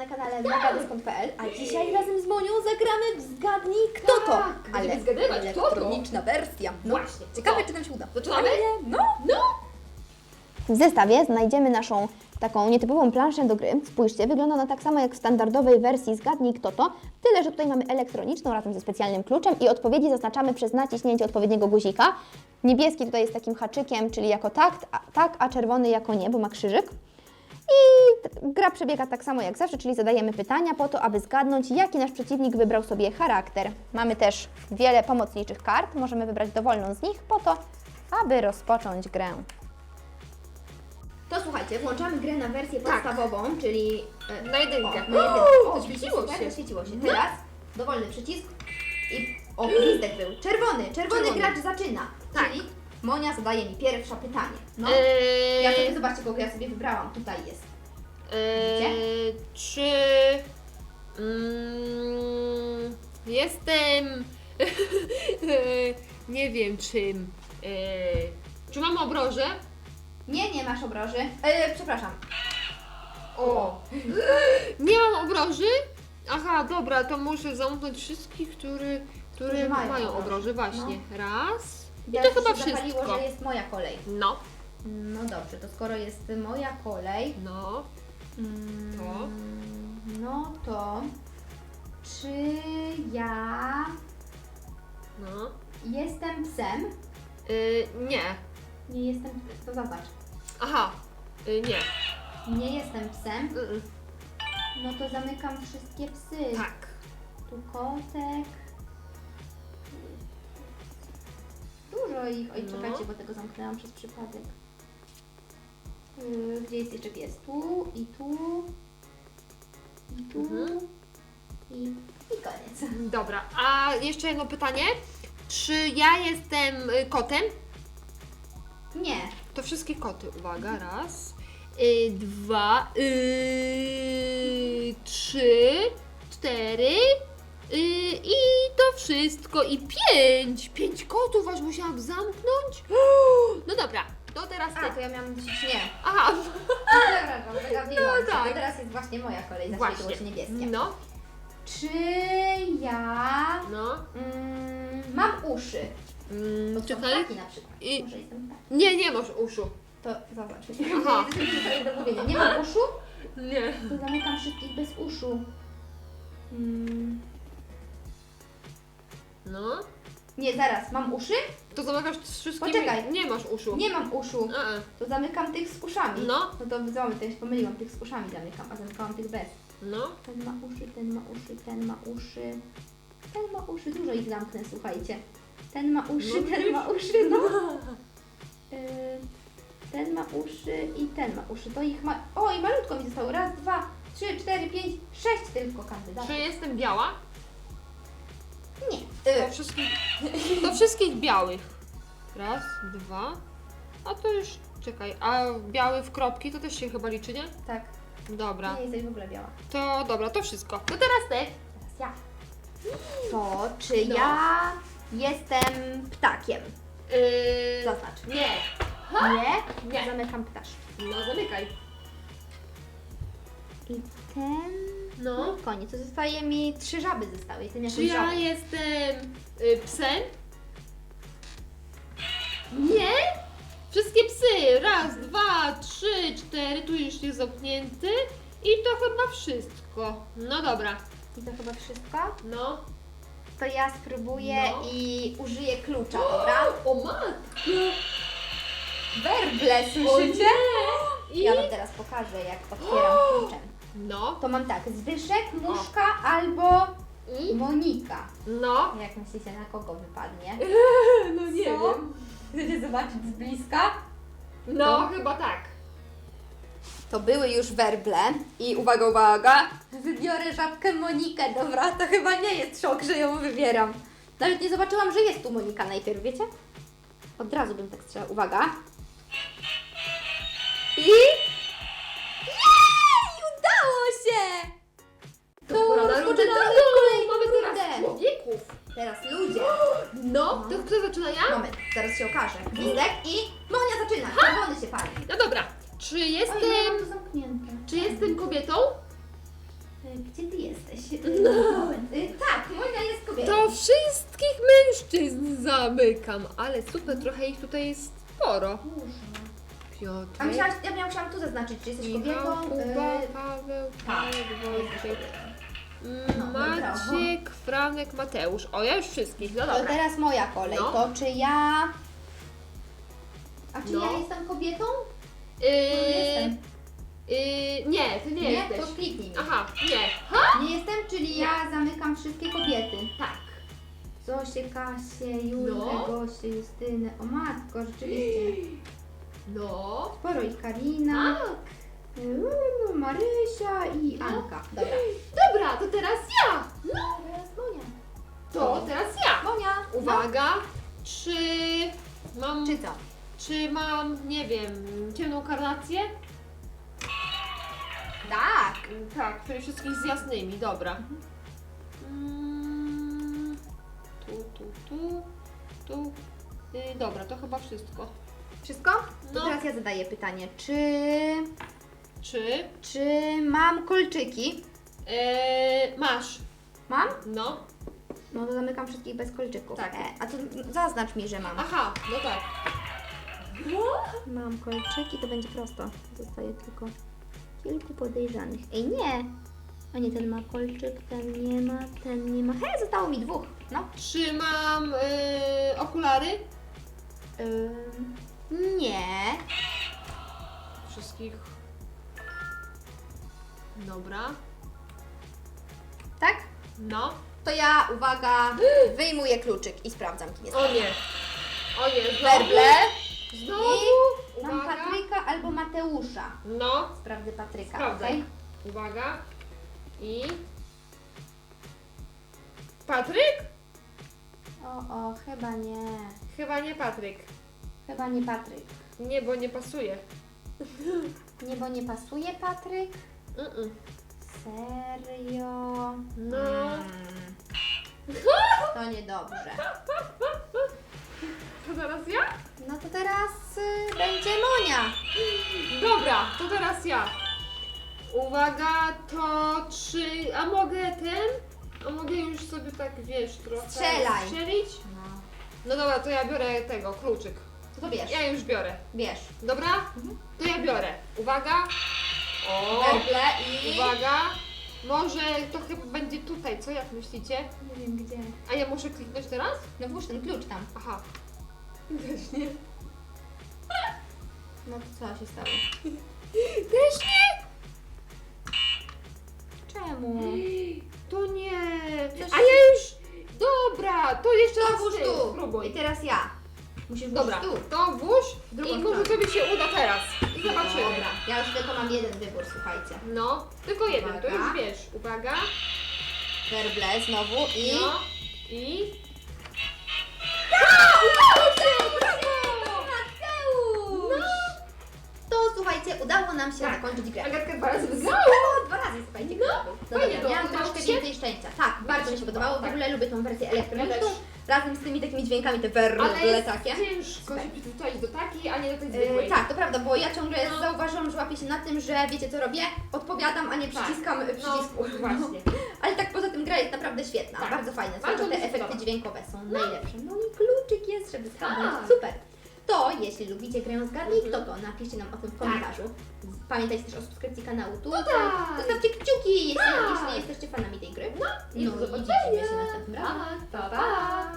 na kanale zagadeskąd.pl, a dzisiaj razem z Monią zagramy w Zgadnij Kto To, Tak, ale będziemy zgadywać, kto to. elektroniczna wersja. No, Właśnie. ciekawe Co? czy nam się uda. Zaczynamy? No. No! W zestawie znajdziemy naszą taką nietypową planszę do gry. Spójrzcie, wygląda ona tak samo jak w standardowej wersji Zgadnij Kto To, tyle że tutaj mamy elektroniczną razem ze specjalnym kluczem i odpowiedzi zaznaczamy przez naciśnięcie odpowiedniego guzika. Niebieski tutaj jest takim haczykiem, czyli jako tak, a, tak, a czerwony jako nie, bo ma krzyżyk. Gra przebiega tak samo jak zawsze, czyli zadajemy pytania po to, aby zgadnąć, jaki nasz przeciwnik wybrał sobie charakter. Mamy też wiele pomocniczych kart, możemy wybrać dowolną z nich po to, aby rozpocząć grę. To słuchajcie, włączamy grę na wersję Tak. podstawową, czyli e, Na jedynkę. O, na jedynkę. O, O, zaświeciło super, się. Zaświeciło się. No. Teraz dowolny przycisk i o, gwizdek był. Czerwony, czerwony, Czerwony. gracz zaczyna. Tak. Czyli Monia zadaje mi pierwsze pytanie. No. Eee, Ja sobie, zobaczcie, kogo ja sobie wybrałam. Tutaj jest. Eee, czy... Mm, jestem... nie wiem czym. Eee, czy mam obroże? Nie, nie masz obroży. E, przepraszam. O! Nie mam obroży? Aha, dobra, to muszę zamknąć wszystkich, który, którzy Którzy mają mają, obroże. Właśnie. Raz. I to chyba się zapaliło, wszystko. że jest moja kolej. No, No dobrze, to skoro jest moja kolej, no. Mm, To? no to czy ja No. jestem psem? Yy, nie. Nie jestem, to zobacz. Aha. Yy, nie. Nie jestem psem, Mm, no to zamykam wszystkie psy. Tak. Tu kotek. Dużo ich. Oj, No. czekajcie, bo tego zamknęłam przez przypadek. Yy, Gdzie jest jeszcze pies? Tu i tu. I tu. Mhm. I, I koniec. Dobra, a jeszcze jedno pytanie. Czy ja jestem y, kotem? Nie. To wszystkie koty, uwaga, raz, y, dwa, y, trzy, cztery y, i to wszystko i pięć. Pięć kotów aż musiałam zamknąć? No dobra, to teraz A, ty. to ja miałam myśleć nie. Aha, Przepraszam, wygapiłam No się. tak. To teraz jest właśnie moja kolej. Zaświeciło właśnie. się niebieskie. No, Czy ja no. mm, mam uszy? Mm, To są czekaj. ptaki na przykład. I- Może jestem ptak. Nie, nie masz uszu. To zobacz. Aha. Nie mam uszu? Nie. To zamykam wszystkich bez uszu. Mm. Nie, zaraz, mam uszy? To zamykasz z wszystkimi. Poczekaj. Nie masz uszu. Nie mam uszu. A, a. To zamykam tych z uszami. No. No to zobacz, się pomyliłam, tych z uszami zamykam, a zamykałam tych bez. No. Ten ma uszy, ten ma uszy, ten ma uszy. Ten ma uszy, dużo ich zamknę, słuchajcie. Ten ma uszy, No ten ma uszy, no. Y, ten ma uszy i ten ma uszy. To ich ma... O, i malutko mi zostało. Raz, dwa, trzy, cztery, pięć, sześć tylko kandydatów. Czy jestem biała? Do Y, wszystkich, do wszystkich białych. Raz, dwa. A to już, czekaj, a biały w kropki to też się chyba liczy, nie? tak, Dobra. nie jesteś w ogóle biała. To dobra, to wszystko. To teraz ty. Teraz ja. To czy No. ja jestem ptakiem? Yy, Zaznacz. nie. Nie? Nie. Zamykam ptaszki. No zamykaj. I ten... No. Koniec. To zostaje mi trzy żaby zostały. Jestem jakąś Czy ja żabą. jestem y, psem? Nie? Wszystkie psy. Raz, dwa, trzy, cztery. Tu już jest zamknięty. I to chyba wszystko. No dobra. I to chyba wszystko. No. To ja spróbuję No. i użyję klucza, dobra? O matko. Werble, O nie. I... Ja wam teraz pokażę, jak otwieram kluczem. No. To mam tak, Zbyszek, Muszka albo I? Monika. No. Jak myślicie, na kogo wypadnie? No nie Co? wiem. Chcecie zobaczyć z bliska? No, chyba tak. To były już werble i uwaga, uwaga, wybiorę żabkę Monikę, dobra? To chyba nie jest szok, że ją wybieram. Nawet nie zobaczyłam, że jest tu Monika najpierw, wiecie? Od razu bym tak strzela. Uwaga. I... To rozpoczynamy drugą. kolejną Mamy teraz człowieków. Teraz ludzie. No, to kto zaczyna ja? Moment, zaraz się okaże. Gwizdek i Monia zaczyna. Czerwony się pali. No dobra. Czy Oj, ja jestem... mam to zamknięte. Czy jestem kobietą? E, Gdzie ty jesteś? E, Moment. E, Tak, Monia jest kobietą. To wszystkich mężczyzn zamykam, ale super, trochę ich tutaj jest sporo. Piotr, A myślałaś, ja miałam chciałam tu zaznaczyć, czy jesteś Michał, kobietą. Kuba, e, Paweł, tak. Paweł, Wojciech, mm, No, Maciek, Franek, Mateusz. O, ja już wszystkich, no To dobra. teraz moja kolej. No. To czy ja... A czy No. ja jestem kobietą? Yy, jestem. yy, nie, ty nie, Nie, jesteś. to kliknij. Aha, nie. Ha? Nie jestem, czyli ja zamykam wszystkie kobiety. Tak. Zosię, Kasię, Julkę, No. Gosię, Justynę. O matko, rzeczywiście. No. Sporo ich Karina, Tak. Marysia i No. Anka. Dobra. Dobra, to teraz ja. No, teraz Monia. To teraz ja. Monia. Uwaga, czy mam, No. Czy co? czy mam, nie wiem, ciemną karnację? Tak. Tak, czyli wszystkich z jasnymi, dobra. Mm, tu, tu, tu, tu. Y, dobra, to chyba wszystko. Wszystko? To No. teraz ja zadaję pytanie. Czy... Czy Czy mam kolczyki? y, masz? Mam? No. No to zamykam wszystkich bez kolczyków. Tak. E, a to zaznacz mi, że mam. Aha, no tak. Mam kolczyki, to będzie prosto. Zostaje tylko kilku podejrzanych. Ej, nie! A nie, ten ma kolczyk, ten nie ma, ten nie ma. Hej, zostało mi dwóch. No. Czy mam y, okulary? Ym, nie. Wszystkich. Dobra. Tak? No. To ja, uwaga, wyjmuję kluczyk i sprawdzam, kim jest. O nie. O nie, znowu. Werble. Znowu. I mam Uwaga. Patryka albo Mateusza. No. Sprawdzę Patryka, Sprawdzaj. okej? Uwaga. I... Patryk? O, o, chyba nie. Chyba nie Patryk. Chyba nie Patryk. Nie, bo nie pasuje. Nie, bo nie pasuje Patryk? Mm-mm. Serio? No. Mm. To niedobrze. To teraz ja? No to teraz y, będzie Monia. Dobra, to teraz ja. Uwaga, to czy... A mogę ten? A mogę już sobie tak, wiesz, trochę Strzelaj. strzelić? No. No dobra, to ja biorę tego, kluczyk. To, to bierz. Ja już biorę. Bierz. Dobra? To ja biorę. Uwaga. O, Werble i... uwaga. Może to chyba będzie tutaj, co jak myślicie? Nie wiem gdzie. A ja muszę kliknąć teraz? No włóż ten klucz tam. Aha. Też nie. No to co się stało? Też nie! Czemu? To nie. Coś- A ja już... Dobra, to jeszcze To raz włóż ty, tu. I spróbuj. teraz ja. Musisz włóż Dobra, tu. to włóż Drugą i może stronę. tobie się uda teraz. Zobaczymy. Dobra. Ja już tylko mam jeden wybór, słuchajcie. No, tylko jeden, to Uwaga. już wiesz. Uwaga. Werble znowu i... No. I... Mateusz! Słuchajcie, udało nam się Tak. zakończyć grę. Agatka dwa razy wygrała. O, dwa razy, słuchajcie, No, no, no fajnie dobra, miałam troszkę ci się? więcej szczęścia. Tak, bardzo mi się podobało. W tak. ogóle lubię tą wersję elektroniczną. Też. Razem z tymi takimi dźwiękami, te Ale werble jest takie. ciężko się przyzwyczaić do takiej, a nie do tej Yy, zwykłej. tak, to prawda, bo ja ciągle No. zauważyłam, że łapię się na tym, że wiecie co robię? Odpowiadam, a nie Tak. przyciskam y, przycisku. No, właśnie. Ale tak poza tym gra jest naprawdę świetna, Tak. bardzo fajna. Bardzo Zwłaszcza mi te się efekty podoba. dźwiękowe są najlepsze. No i kluczyk jest, żeby. Tak. Super. To jeśli lubicie grę Zgadnij Kto To, napiszcie nam o tym w Tak. komentarzu. Pamiętajcie też o subskrypcji kanału tu. tak. Zostawcie kciuki, jeśli, Tak. jeśli jesteście fanami tej gry. No, i No do i zobaczenia. widzimy się następnym razem. Pa, pa, pa.